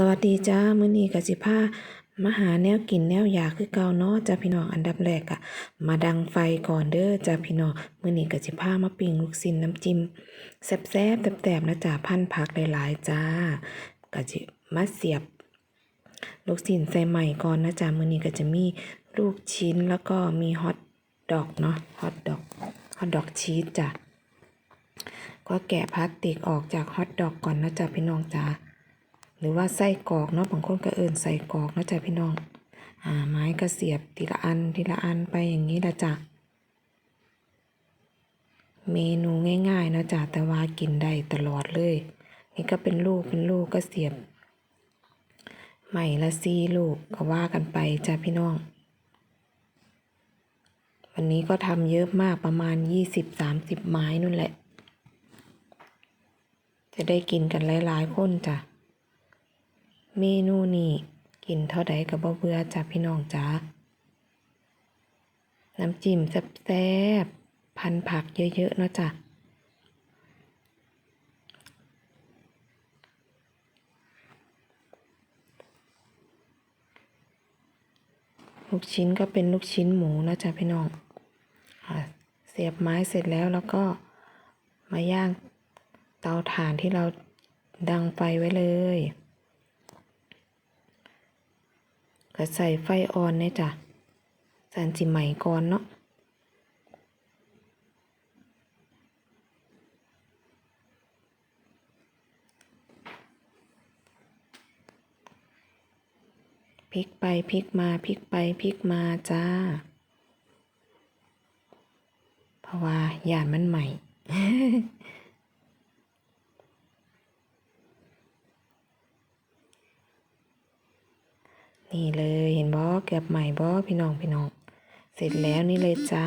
สวัสดีจ้ามื้อนี้ก็สิพามาหาแนวกินแนวอยากคือเก่าเนาะจ้าพี่น้องอันดับแรกอะมาดังไฟก่อนเด้อจ้าพี่น้องมื้อนี้ก็สิพามาปิ้งลูกชิ้นน้ำจิ้มแซ่บๆแซ่บๆนะจ้าพันผักหลายๆจ้าก็สิมาเสียบ ลูกชิ้นใส่ใหม่ก่อนนะจ้ามื้อนี้ก็จะมีลูกชิ้นแล้วก็มีฮอทดอกเนาะฮอทดอกฮอทดอกชีสจ้ะก็แกะพลาสติกออกจากฮอทดอกก่อนนะจ้าพี่น้องจ้า หรือว่าไส้กรอกเนาะบางคนก็เอินใส่กรอกนะจ๊ะพี่น้อง อ่าไม้ก็เสียบทีละอันทีละอันไปอย่างนี้ละจ้ะเมนูง่ายๆเนาะจ้ะแต่ว่ากินได้ตลอดเลย นี่ก็เป็นลูกเป็นลูกก็เสียบใหม่ละซี่ลูกก็ว่ากันไปจ้ะพี่น้อง วันนี้ก็ทำเยอะมากประมาณยี่สิบสามสิบไม้นู่นแหละ จะได้กินกันหลายๆคนจ้ะ เมนูนี้กินเท่าใดก็บ่เบื่อจ้ะพี่น้องจ้าน้ำจิ้มแซ่บๆพันผักเยอะๆเนาะจ้ะลูกชิ้นก็เป็นลูกชิ้นหมูนะจ๊ะพี่น้องอเสียบไม้เสร็จแล้วแล้วก็มาย่างเตาถ่านที่เราดังไฟไว้เลย ก็ใส่ไฟอ่อนเนี่ยจ้ะสันจิใหม่ก่อนเนาะพลิกไปพลิกมาพลิกไปพลิกมาจ้า เพราะว่าหยานมันใหม่ นี่เลยเห็นบอเกือบใหม่บอพี่น้องพี่น้อง เสร็จแล้วนี่เลยจ้า